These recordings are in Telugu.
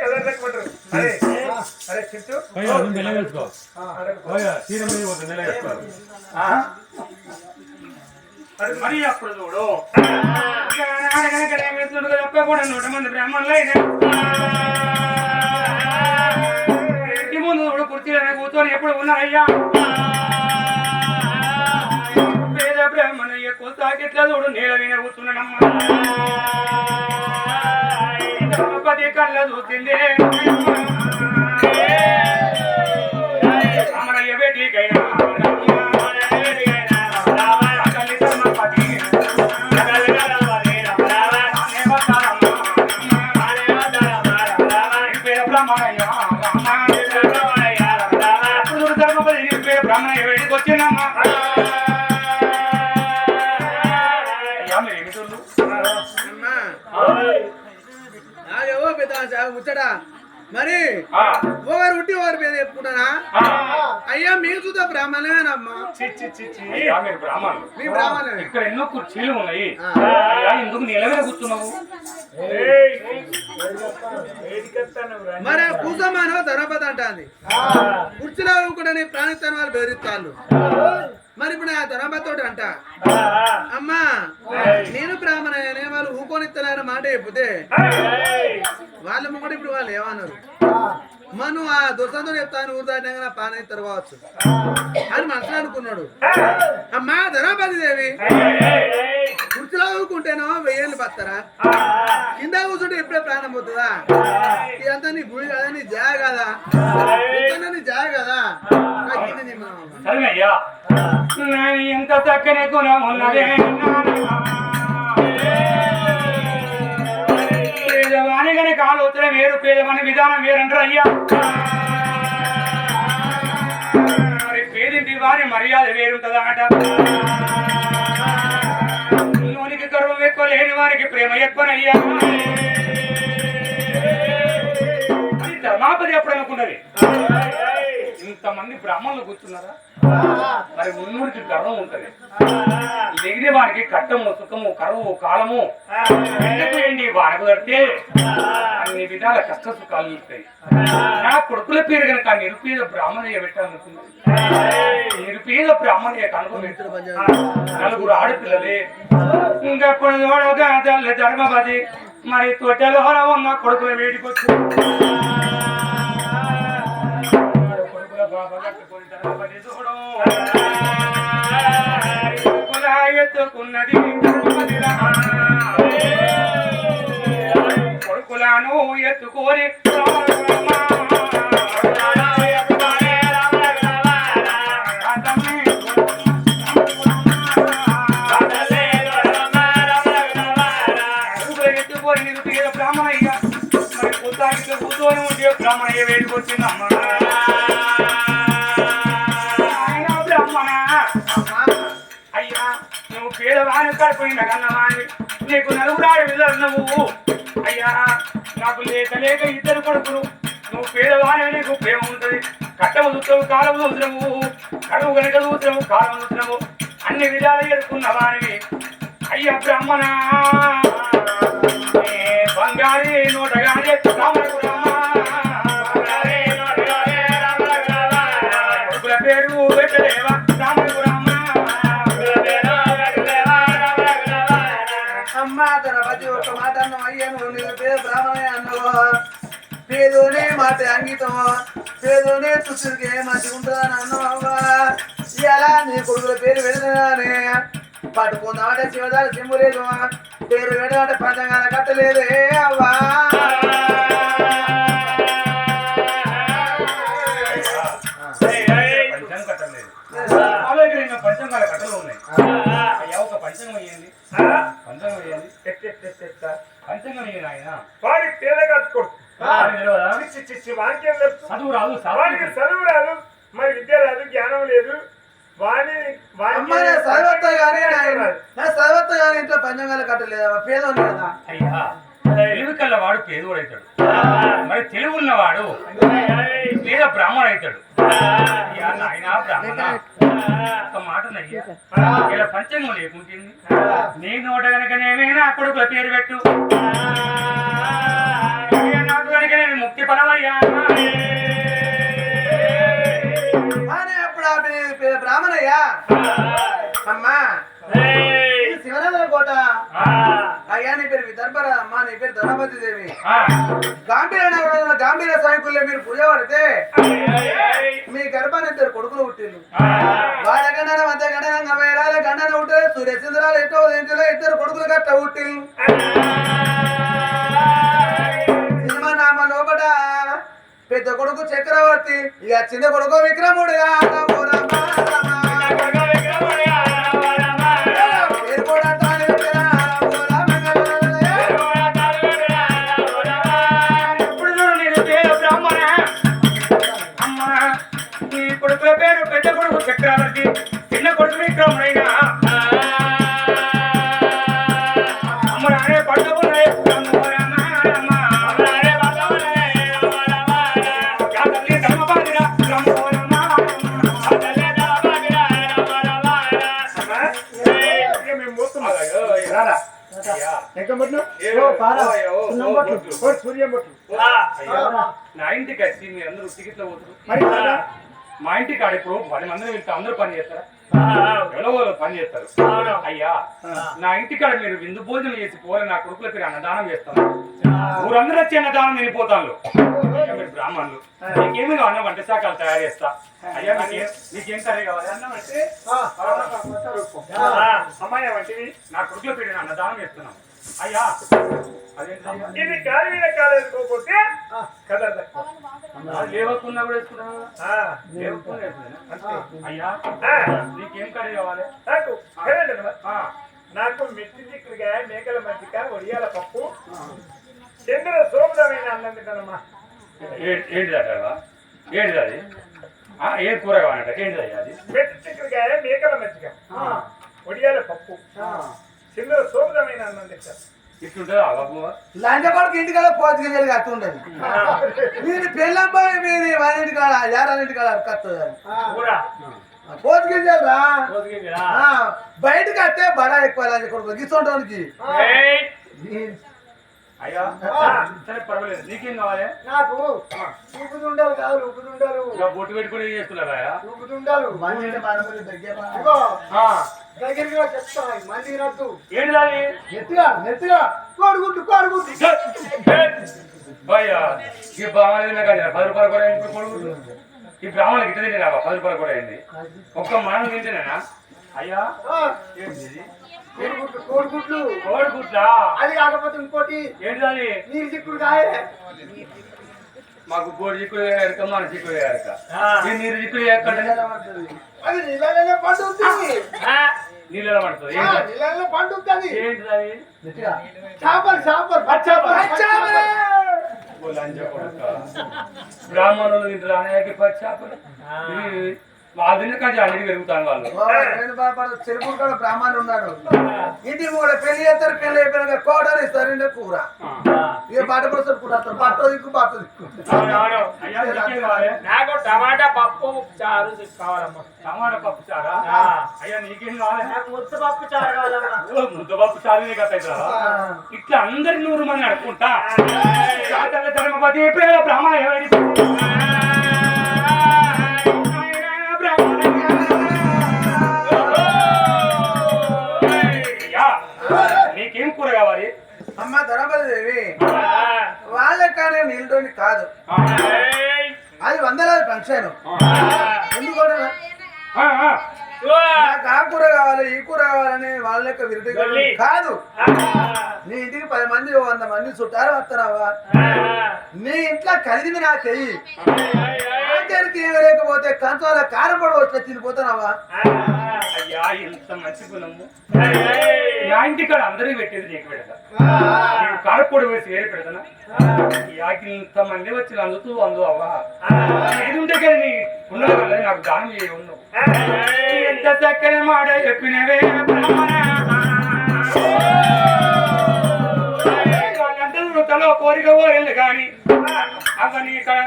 కలర్ అరే? మరి అప్పుడు చూడు చెప్పకుండా నూట మంది బ్రాహ్మణులు అయినా ఇంటి ముందు చూడు కుర్చీలో కూర్చొని ఎప్పుడు ఉన్నారయ్యా? పేద బ్రాహ్మణయ్య కూతాకెట్లా చూడు నీళ్ళ విన కూర్చున్నాడమ్మా. ధర్మపతి కళ్ళ చూసిందే మరి ఆ, ఓవర్ ఉట్టి ఓవర్ మీద చెప్పుకుంటానా ఆ. అయ్యా మీరు చూద్దా బ్రాహ్మణమేనమ్మా? చి చి చి చి. అయ్యా మీరు బ్రాహ్మణులు. మీ బ్రాహ్మణమే ఇక్కడ ఎన్నో కుర్చీలు ఉన్నాయి. ఆ. అయ్యా ఎందుకు నిలవే కూర్చున్నావు? మరి కూసమానో ధనపతి అంటాంది. కుర్చీలో కూడా నీ ప్రాణితన వాళ్ళు బెదిరిస్తాళ్ళు మరి ఇప్పుడు ఆ ధనపతి తోటి అంట. అమ్మా నేను బ్రాహ్మణనే వాళ్ళు ఊకొనిత్తలేని మాట చెప్తే వాళ్ళ ముంగడు ఇప్పుడు వాళ్ళు ఏమన్నారు? మనం ఆ దుర్సంతో చెప్తాను ఊరు దాటినాక నా పాన ఇస్తారు కావచ్చు. అని మనసులో అనుకున్నాడు. అమ్మా ధనపతి దేవి. కుర్చీలో ఊరుకుంటేనో వెయ్యేళ్ళు బతారా కింద కూర్చుంటే ఎప్పుడే ప్రాణం పోతుందా? ఇదంతా నీ గుడి కదా? నీ జాగ కదా? ఇదంతా నీ జాగ కదా? ఎంత చక్కని గుణం ఉన్నదే పేదవాని గని ఆలోచన వేరు పేదవాని విధానం వేరంటారు అయ్యా. పేదింటి వారి మర్యాద వేరుంటదా అట? లేని వారికి ప్రేమ ఎక్కువనయ్యా. అది ధర్మాపతి ఎప్పుడు అనుకున్నది? ఇంతమంది బ్రాహ్మణులు కూర్చున్నారా? మరి ఉన్నూరికి గర్వం ఉంటది. లేని వారికి కట్టము సుఖము కరువు కాలము ఎండిపోయండి ఏంటి వానకు అన్ని విధాల కష్ట సుఖాలు ఉంటాయి. నా కొడుకుల పేరు కనుక నిరుపేద బ్రాహ్మణయ్య పెట్టాలనుకున్నాను నిరుపేద బ్రాహ్మణయ్య నలుగురు ఆడపిల్లలే. ఇంకా చూడగా తల్లి ధర్మపతి మరి తొట్టెలో ఉన్న కొడుకుల వేడికొచ్చు కొడుకుల బాబా కట్టుకొని ధర్మపతి కొడుకుల ఎత్తుకున్నది కొడుకులను ఎత్తుకొని కూర్చొని ఏ బ్రాహ్మణయ్య వేడికొచ్చిందమ్మా ఆయన బ్రాహ్మణ. అయ్యా నువ్వు పేదవాణి కడుపుని కన్నవాణి నీకు నలుగురాడు పిల్లలు నువ్వు. అయ్యా నాకు లేక లేక ఇద్దరు కొడుకులు. నువ్వు పేదవాణి నీకు ప్రేమ ఉంటది. కట్టము చూస్తావు కాలం చూస్తున్నావు కడువు కనుక చూస్తున్నావు కాలం చూస్తున్నావు అన్ని విధాలు ఎదుర్కొన్నవానివి అయ్యా బ్రాహ్మణ. బంగారీ నోటగానే మాట అంగితం పేదోనే తుసుడికి మంచిగా ఉంటుందని అన్నావు అవ్వా ఇలా నీ కొడుకుల పేరు పెడతానే పట్టుకుందామంటే శివదారి సింబు లేదు పేరు పెట్టమంటే పంచంగాల కట్టలేదే అవ్వా పంచంగాల కట్టలు ఉన్నాయి అయ్యా ఒక పంచంగం వేయండి పంచంగం వేయండి పంచంగం వేయండి ఆయన వాడి పేద కట్టుకోడు తెలియదా వానికి తెలుసు చదువు రాదు చదువు రాదు మరి విద్య రాదు జ్ఞానం లేదు. అమ్మ నా గానీ నా గానీ ఇంట్లో పంచంగాల కట్టలేదా పేదోని కదా. అయ్యా తెలివి కల్ల వాడు పేదోడు అవుతాడు మరి తెలివి ఉన్నవాడు పేద బ్రాహ్మణ అవుతాడు అయ్యా నాయన బ్రాహ్మణ. ఒక మాట నయ్యా ఇలా పంచంగం లేకుంటుంది? నీ నోట కనుక నేమైనా కొడుకుల పేరు పెట్టు. భక్తి పరమయ్యా అప్పుడు బ్రాహ్మణయ్యా. అమ్మా శివరాజ కోట. అయ్యా నీ పేరు విదర్భరా అమ్మా నీ పేరు ధనపతి దేవి. గాంభీర నగరంలో గాంభీర సాయకుల్లో మీరు పూజ పడితే మీ గర్భాన్ని ఇద్దరు కొడుకులు పుట్టిండు వాళ్ళ గండనం అంత గండనం గండన ఉంటే సూర్య సూర్యచంద్రాలు ఎట్టో ఇద్దరు కొడుకులు కట్ట పుట్టిండు నామ లోపట. పెద్ద కొడుకు చక్రవర్తి ఇక చిన్న కొడుకు విక్రముడుగా నా ఇంటికి వచ్చి మీరందరూ టికెట్లో పోతున్నారు. మరి కాదా? మా ఇంటికి ఆడ ఇప్పుడు పది మందిని వెళ్తే అందరూ పని చేస్తారా? ఎవరో వాళ్ళు పని చేస్తారు. అయ్యా నా ఇంటికాడ మీరు విందు భోజనం చేసి పోలే నా కొడుకుల పేరు అన్నదానం చేస్తాను ఊరందరూ వచ్చి అన్నదానం వెళ్ళిపోతాను మీరు బ్రాహ్మణులు. మీకేమి కావాలి? వంట శాఖలు తయారు చేస్తా. అయ్యా మీకేం మీకేం కర్రీ కావాలి? అన్నం అంటే అమ్మాయి వంటివి నా కొడుకుల పేరు అన్నదానం చేస్తున్నాం. అయ్యా? ఇది గాలి మీద కాలు వేసుకోకపోతే కదా అది లేవకుండా కూడా వేసుకున్నాను. అయ్యా నీకేం కర్రీ కావాలి? నాకు నాకు మెత్తి చిక్కుడుగా మేకల మజ్జిగ వడియాల పప్పు చంద్ర సోమదమైన అన్నం తింటానమ్మా. ఏ- ఏంటిది అట్లా? ఏంటిది అది? ఏ కూర కావాలంట ఏంటిది అది? మెత్తి చిక్కుడుగా మేకల మజ్జిగ వడియాల పప్పు. చంద్ర సోమదమైన అన్నం తింటాను ఇట్లుంటుందా బాబు లంచ కొడుకు ఇంటికాడ పోతుకి కట్టుండదు మీరు పెళ్ళబ్బాయి మీది వారింటి కాడ యారాలింటి కాడ కత్తది పోతుకించారా బయటకు వస్తే బడా ఎక్కువ లంచ కొడుకు గిస్తుంటానికి అయ్యా సరే పర్వాలేదు. నీకేం కావాలి? నాకు ఊపుతుండాలి కాదు ఊపుతుండాలి. బొట్టు పెట్టుకుని చేసుకున్నారా ఊపుతుండాలి. ఇగో ఆ, దగ్గరికి రా చెప్తా మంది రద్దు ఏంటిది అది నెత్తిగా నెత్తిగా భయ్యా ఈ బ్రాహ్మణ కదా పది రూపాయలు కూడా కొడుకు ఈ బ్రాహ్మణకి ఇట్లా తింటే పది రూపాయలు కూడా అయింది ఒక్క మనం తింటేనేనా అయ్యా కోడిగుడ్లు. కోడిగుడ్లు? కోడి గుడ్లా అది కాకపోతే ఇంకోటి ఏంటిది అది నీరు చిక్కుడు కాయే మాకు గోడు చిక్కుడు ఎరక మన చిక్కుడు ఈ నీరు చిక్కుడు ఎక్కడ అది నీళ్ళనే పండుతుంది నీళ్ళలో పడుతుంది. నీళ్ళలో ఏంటిది చేపలు చేపలు పచ్చాపలు. బ్రాహ్మణులు ఇంట్లో అనేక పచ్చాపలు ఇది వాళ్ళ. పెరుగుతాను చెరుపు కూడా బ్రాహ్మణులు ఇంటి కూడా పెళ్ళి చేస్తారు పెళ్ళి అయిపోయినాక కోటలు ఇస్తారు కూర. ఇక బట్ట పడుతుంది కూర దిక్కు బట్ట దిక్కు అయ్యా నీకేం టమాటా పప్పు చారు కావాలమ్మా టమాటా పప్పు చారా? అయ్యా నీకేం కావాలి? ముద్ద పప్పు చారు కావాలమ్మా. ఓ, ముద్దపప్పు చారునే కదా ఇట్లా. ఇట్లా అందరి నూరు మంది అడుకుంటా పేద బ్రాహ్మణ కాదు. అది వందలాది ఫంక్షన్ ఎందుకంటే. నాకు ఆ కూర కావాలి ఈ కూర కావాలని వాళ్ళ యొక్క విరుటి కాదు. నీ ఇంటికి పది మంది వంద మంది చుట్టారు వస్తారావా నీ ఇంట్లో కలిగింది నా చెయ్యి. ఆఖరికి ఏమీ లేకపోతే కంచాల కారం పొడి వచ్చి తినిపోతున్నావా అయ్యా ఎంత మంచి గుణము. నా ఇంటికాడ అందరికి పెట్టేది నీకు పెడతా. నేను కారపొడి వేసి వేరే పెడతానా? ఇంత మంది వచ్చి అందుతూ అందు అవ్వా? ఏది ఉంటే కదా నీ ఉన్నది కదా నాకు దానం చేయ ఉన్నావు ఎంత చక్కని మాట చెప్పినవే తలో కోరిక కోరింది కానీ? అవన్నీ ఇక్కడ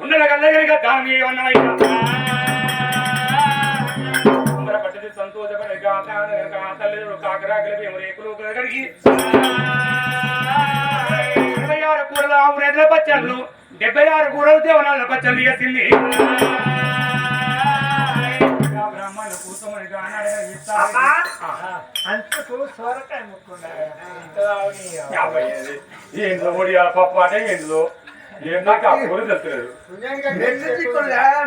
ఉన్నది కల్లా సంతోషపడే తల్లిదండ్రులు కాకరాకలి రేకులు గడిగి ఇరవై ఆరు కూరలు ఆవు రేట్ల పచ్చళ్ళు డెబ్బై ఆరు కూరలు దేవనాల పచ్చళ్ళు వేసింది ఏందో ఒడియాల పప్పు అంటే ఏందో?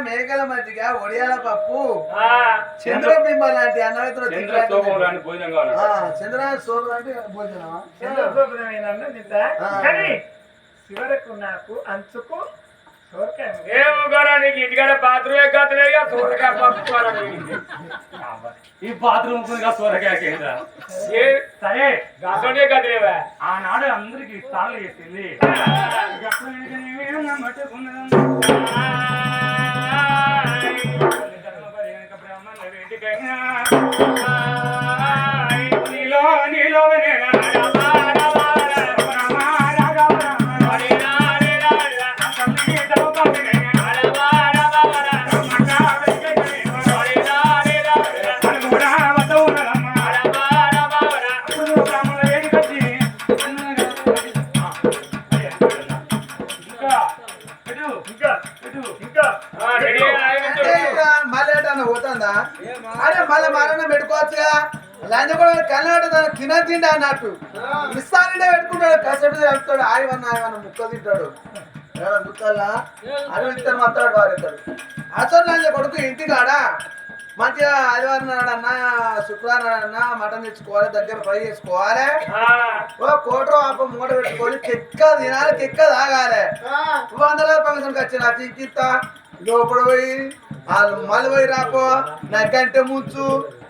మేకల మధ్యగా ఒడియాల పప్పు చంద్రబింబ లాంటి అన్నవిత్ర చంద్ర సోమం లాంటి భోజనం చంద్ర సోమ లాంటి భోజనమా? కానీ చివరకు నాకు అంచుకు నీకు ఇంటికాడ బాత్రూమ్ ఎక్కలేక సూరకాయ పప్పు అరగలిగింది. ఈ బాత్రూమ్ సూరకాయ సరే కదిలేవా ఆనాడు అందరికి స్థానం చేసింది ఇక అప్పుడు కన్నడ తిన తిండి అన్నట్టు. ఇస్తానంటే పెట్టుకుంటాడు కష్టపడి వెళ్తాడు ఆయవన్న ఆయవన్న ముక్క తింటాడు. ముక్కల్లా అది ఇస్తాను మొత్తాడు వారు ఇస్తాడు అసలు కొడుకు ఇంటికాడ? మంచిగా ఆదివారం నాడన్నా శుక్రవారం నాడన్నా మటన్ తెచ్చుకోవాలి దగ్గర ఫ్రై చేసుకోవాలి. ఓ కోటో ఆప మూట పెట్టుకొని కెక్క తినాలి కెక్క తాగాలి. వందల ఫంక్షన్కి వచ్చిన చింకిత్తా? లోపల పోయి వాళ్ళు మళ్ళీ పోయి రాపో నా గంటె ముంచు. గా వందల అంటే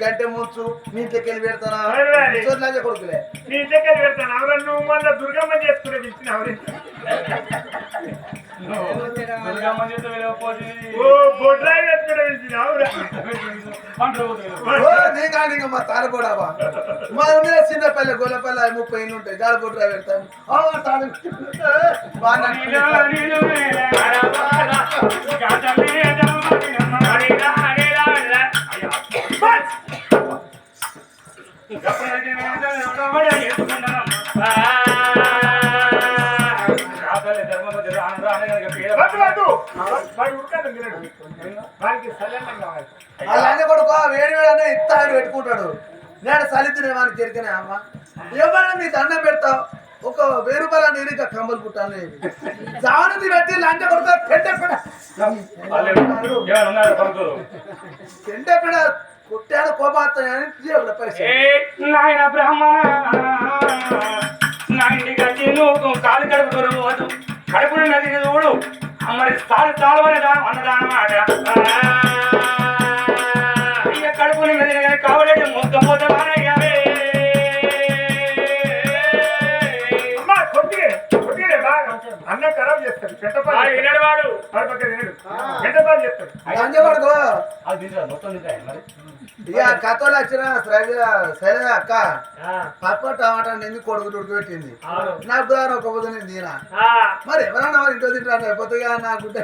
గంటె ముంచు మీ ఇంట్లోకి వెళ్ళి పెడతానా కొడుకులే నీ ఇంటికి పెడతాను ఎవరన్నా నువ్వు మొన్న దుర్గమ్మ చేసుకునే పిలిచిన నీ మా మా మీద చిన్నపల్లె గొల్లపల్లె ముప్పై ఇల్లు ఉంటాయి గాలి బొట్టు పెడతాను బాగా అలానే కొడుకు వేడి వేడి పెట్టుకుంటాడు. నేను సలితినే వానికి తిరిగినా అమ్మ. ఎవరైనా నీ దండం పెడతావు ఒక వెయ్యి రూపాయల నీరు ఇంకా కమ్మలు పుట్టాలి జానుది పెట్టి లంచ కొడుకు పెంట పెడ పెంట పెడ కుట్టాడు కోపాస్తాయని జేబులో పైసలు. నాయన బ్రాహ్మణ నా ఇంటికి వచ్చి నువ్వు కాలు కడుపు పోదు కడుపున నది చూడు. మరి తాడు తాడు అన్నదానమాట వినడు వాడు. అది మొత్తం తింటాయి మరి. ఇక కథలు వచ్చిన శైలజ అక్క పప్పు టమాటా నింది కొడుకు ఉడకబెట్టింది నాకు కూడా ఒక పొద్దు నేను తినా. మరి ఎవరన్నా మరి ఇంట్లో తింటారు? పొద్దుగా నా గుడ్డ.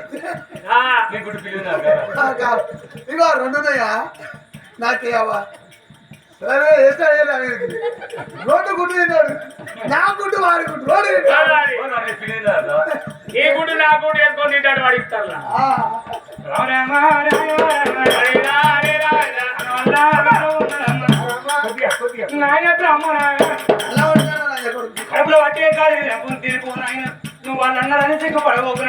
ఇగో రెండు ఉన్నాయా? నాకేవా సరే ఎట్లా చేయాలి ఆయనకి? రోడ్డు గుడ్డు తిన్నాడు. నా గుడ్డు వాడి గుడ్డు. రోడ్డు ఏ గుడ్డు నా గుడ్డు వేసుకొని తింటాడు వాడు ఇస్తాను ఆ, కొద్దిగా కొద్దిగా నాయన కొడుకు. కడుపులో పట్టే కాదు ఎప్పుడు తిరిగిపో నాయన. నువ్వు వాళ్ళు అన్నారని సిగ్గుపడబోకు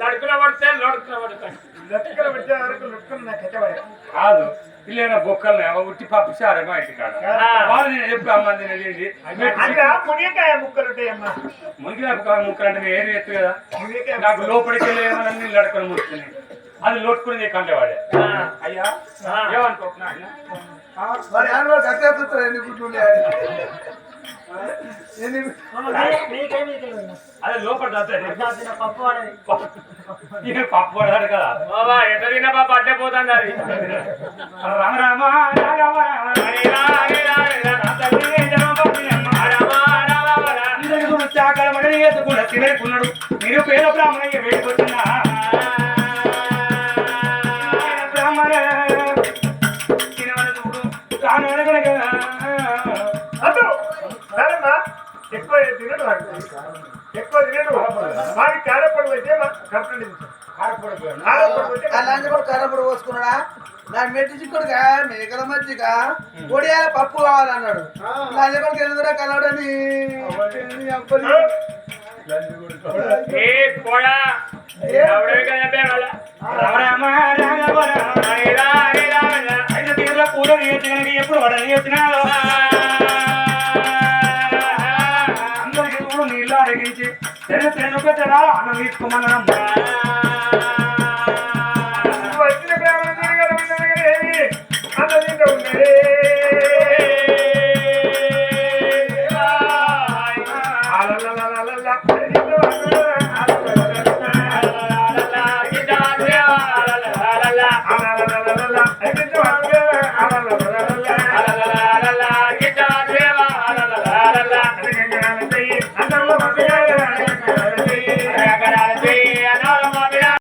లడుకుల పడితే లడుకుల పడతాయి లడుకుల పడితే వరకు లడుకులు నాకు ఎట్టబడే కాదు. పిల్లల బొక్కలు ఏమో ఉట్టి పప్పు చారు మా ఇంటి కాడ. వాళ్ళు నేను చెప్పి అమ్మ తినేది అక్కడ మునికాయ ముక్కలు ఉంటాయమ్మా. మునిగిన ముక్కలు అంటే నేను ఏరి ఎత్తు కదా? మునికాయ నాకు లోపలికి వెళ్ళి ఏమన్నా నీళ్ళు అడుకొని ముడుతున్నాయి అది లోటుకుని కంటే వాడే అయ్యా? ఏమనుకుంటున్నా అదే లోపల పప్పు పప్పు పడతాడు కదా బాబా ఎట్ట తిన్నా పాప అట్టే పోతుంది అది రామ రామ రామ హరి రా, హరి రా, హరి రా. తినేకున్నాడు మీరు పేద బ్రాహ్మణయ్య వేడుకొచ్చిన తినడు. ఎక్కువ తినడు వాడి కారపడు అయితే కరెక్ట్ కారపడు అలాంటి కూడా కర్రపొడి పోసుకున్నాడా నా మెట్టి చిక్కుడుగా మేకల మజ్జిగ ఒడియాల పప్పు కావాలన్నాడు లంజ కొడుకు ఎందుకురా కలవడని ఏ పోడా ఎవడే అడిగించి తెర తెను పెట్టరా అన్నం